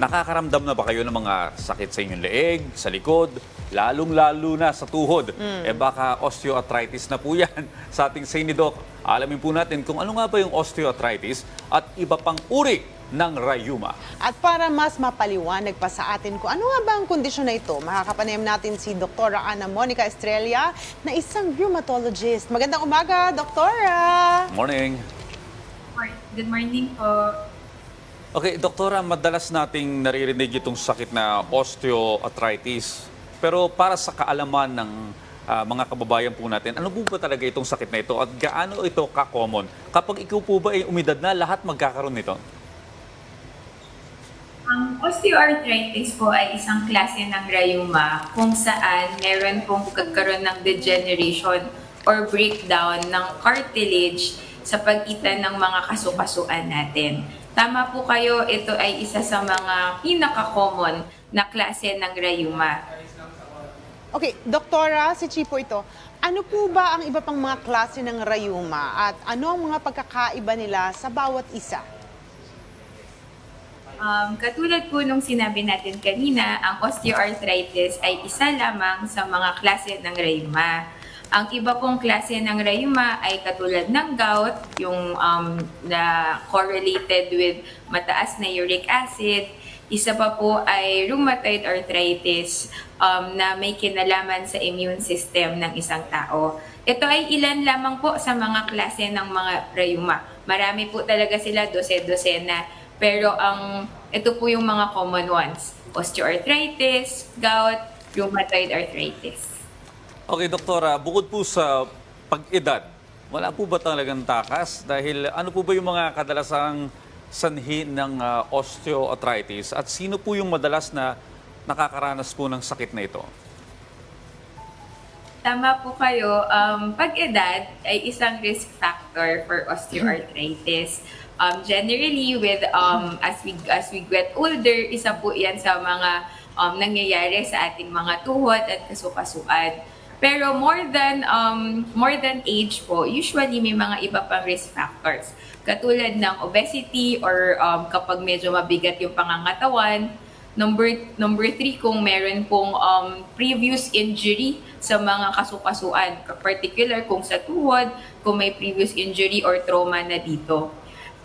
Nakakaramdam na ba kayo ng mga sakit sa inyong leeg, sa likod, lalong-lalo na sa tuhod? Eh baka osteoarthritis na po yan sa ating Doc. Alamin po natin kung ano nga ba yung osteoarthritis at iba pang uri ng rayuma. At para mas mapaliwanag pa sa atin kung ano nga ba ang kondisyon na ito, makakapanayam natin si Dr. Ana Monica Estrella na isang rheumatologist. Magandang umaga, Doktora! Morning. Good morning po. Okay, doktora, madalas nating naririnig itong sakit na osteoarthritis. Pero para sa kaalaman ng ah, mga kababayan po natin, ano po ba talaga itong sakit na ito at gaano ito ka-common? Kapag ikaw po ba ay umidad na, lahat magkakaroon nito? Ang osteoarthritis po ay isang klase ng rheuma kung saan meron pong pagkakaroon ng degeneration or breakdown ng cartilage sa pagitan ng mga kasukasuan natin. Tama po kayo, ito ay isa sa mga pinaka-common na klase ng rheuma. Okay, Doktora, si Chipo ito. Ano po ba ang iba pang mga klase ng rayuma at ano ang mga pagkakaiba nila sa bawat isa? Um, katulad po nung sinabi natin kanina, ang osteoarthritis ay isa lamang sa mga klase ng rheuma. Ang iba pong klase ng rheuma ay katulad ng gout, yung um, na correlated with mataas na uric acid. Isa pa po ay rheumatoid arthritis um, na may kinalaman sa immune system ng isang tao. Ito ay ilan lamang po sa mga klase ng mga rheuma. Marami po talaga sila, dose-dosena. Pero ang ito po yung mga common ones. Osteoarthritis, gout, rheumatoid arthritis. Okay, doktora, bukod po sa pag-edad, wala po ba talagang takas? Dahil ano po ba yung mga kadalasang sanhi ng ah, osteoarthritis at sino po yung madalas na nakakaranas po ng sakit na ito? Tama po kayo. Um, pag-edad ay isang risk factor for osteoarthritis. Um, generally, with um, as we as we get older, isa po 'yan sa mga um, nangyayari sa ating mga tuhod at kasukasuan. Pero more than um, more than age po, usually may mga iba pang risk factors. Katulad ng obesity or um, kapag medyo mabigat yung pangangatawan, Number number three, kung meron pong um, previous injury sa mga kasukasuan, particular kung sa tuhod, kung may previous injury or trauma na dito.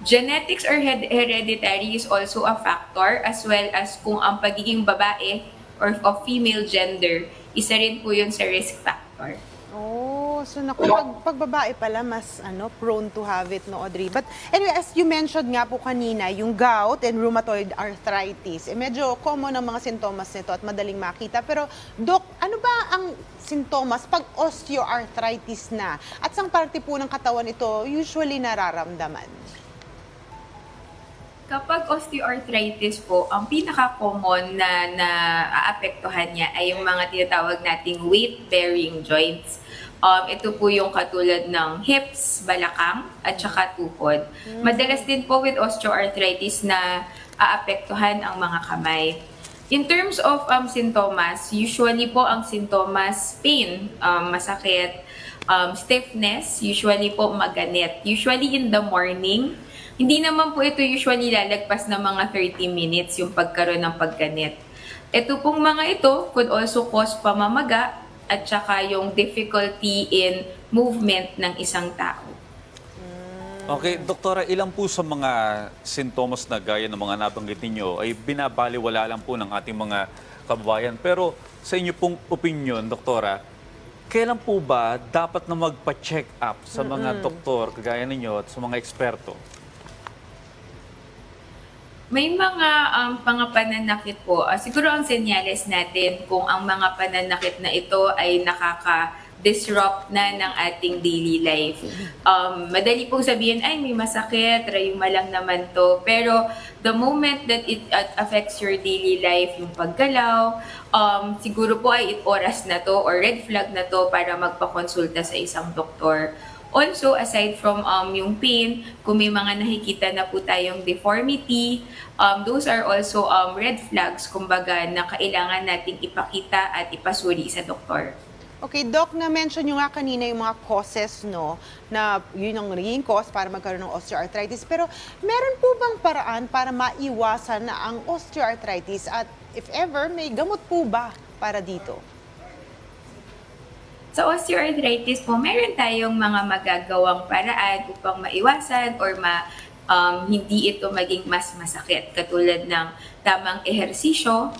Genetics or hered- hereditary is also a factor as well as kung ang pagiging babae or of female gender, isa rin po yun sa risk factor. Oh, so naku, pag, pag babae pala, mas ano, prone to have it, no, Audrey? But anyway, as you mentioned nga po kanina, yung gout and rheumatoid arthritis, eh, medyo common ang mga sintomas nito at madaling makita. Pero, Doc, ano ba ang sintomas pag osteoarthritis na? At sang parte po ng katawan ito usually nararamdaman? Kapag osteoarthritis po, ang pinaka-common na naaapektuhan niya ay yung mga tinatawag nating weight-bearing joints. Um, ito po yung katulad ng hips, balakang, at saka tuhod. Madalas din po with osteoarthritis na aapektuhan ang mga kamay. In terms of um, sintomas, usually po ang sintomas pain, um, masakit, um, stiffness, usually po maganit. Usually in the morning, hindi naman po ito usually lalagpas ng mga 30 minutes yung pagkaroon ng pagganit. Ito pong mga ito could also cause pamamaga at saka yung difficulty in movement ng isang tao. Okay, doktora, ilan po sa mga sintomas na gaya ng mga nabanggit ninyo ay binabaliwala lang po ng ating mga kababayan. Pero sa inyo pong opinion, doktora, kailan po ba dapat na magpa-check up sa mga doktor, kagaya ninyo at sa mga eksperto? May mga um, mga pananakit po. Ah, siguro ang senyales natin kung ang mga pananakit na ito ay nakaka-disrupt na ng ating daily life. Um, madali pong sabihin, ay may masakit, rayuma lang naman to. Pero the moment that it uh, affects your daily life, yung paggalaw, um, siguro po ay it oras na to or red flag na to para magpakonsulta sa isang doktor. Also, aside from um, yung pain, kung may mga nakikita na po tayong deformity, um, those are also um, red flags, kumbaga, na kailangan nating ipakita at ipasuri sa doktor. Okay, Doc, na-mention nyo nga kanina yung mga causes, no, na yun ang naging cause para magkaroon ng osteoarthritis. Pero meron po bang paraan para maiwasan na ang osteoarthritis at if ever, may gamot po ba para dito? Sa osteoarthritis po, meron tayong mga magagawang paraan upang maiwasan or ma, um, hindi ito maging mas masakit. Katulad ng tamang ehersisyo,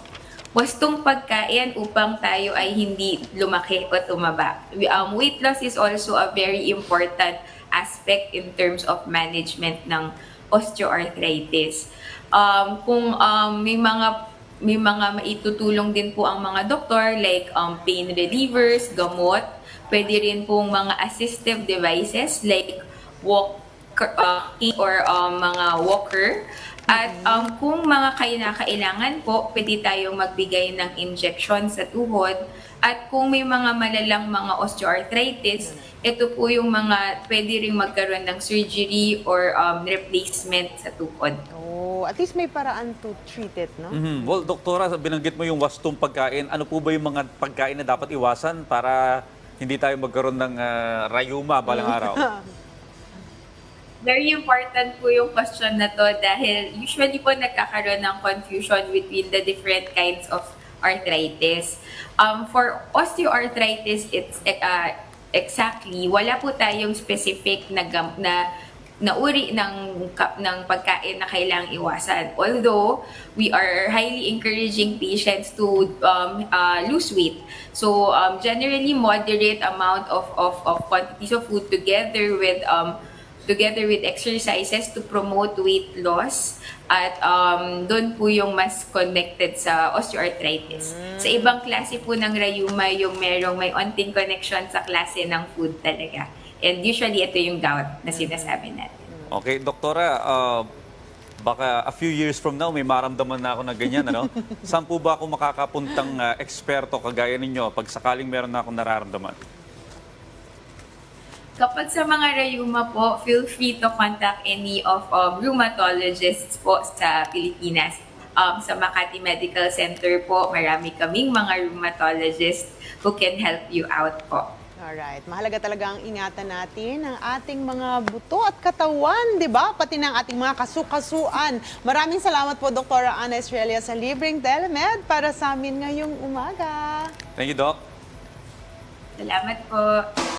wastong pagkain upang tayo ay hindi lumaki o tumaba. Um, weight loss is also a very important aspect in terms of management ng osteoarthritis. Um, kung um, may mga may mga maitutulong din po ang mga doktor like um, pain relievers, gamot. Pwede rin pong mga assistive devices like walker uh, or um, mga walker. At um, kung mga kailangan po, pwede tayong magbigay ng injection sa tuhod. At kung may mga malalang mga osteoarthritis, ito po yung mga pwede rin magkaroon ng surgery or um, replacement sa tuhod. Oh, at least may paraan to treat it, no? Mhm. Well, doktora, binanggit mo yung wastong pagkain. Ano po ba yung mga pagkain na dapat iwasan para hindi tayo magkaroon ng ah, rayuma balang araw? Very important po yung question na to dahil usually po nagkakaroon ng confusion between the different kinds of arthritis. Um, for osteoarthritis, it's uh, exactly, wala po tayong specific na, na na uri ng ng pagkain na kailangang iwasan. Although we are highly encouraging patients to um, uh, lose weight. So um, generally moderate amount of, of, of quantities of food together with um, together with exercises to promote weight loss at um, doon po yung mas connected sa osteoarthritis. Sa ibang klase po ng rayuma, yung merong may onting connection sa klase ng food talaga. And usually ito yung gout na sinasabi natin. Okay, doktora, ah, baka a few years from now may maramdaman na ako na ganyan, ano? Saan po ba ako makakapuntang ah, eksperto kagaya ninyo pag sakaling meron na akong nararamdaman? Kapag sa mga rayuma po, feel free to contact any of um, rheumatologists po sa Pilipinas. Um, sa Makati Medical Center po, marami kaming mga rheumatologists who can help you out po. Alright, mahalaga talaga ang ingatan natin ang ating mga buto at katawan, di ba? Pati ng ating mga kasukasuan. Maraming salamat po, Dr. Ana Estrella sa libreng telemed para sa amin ngayong umaga. Thank you, Doc. Salamat po.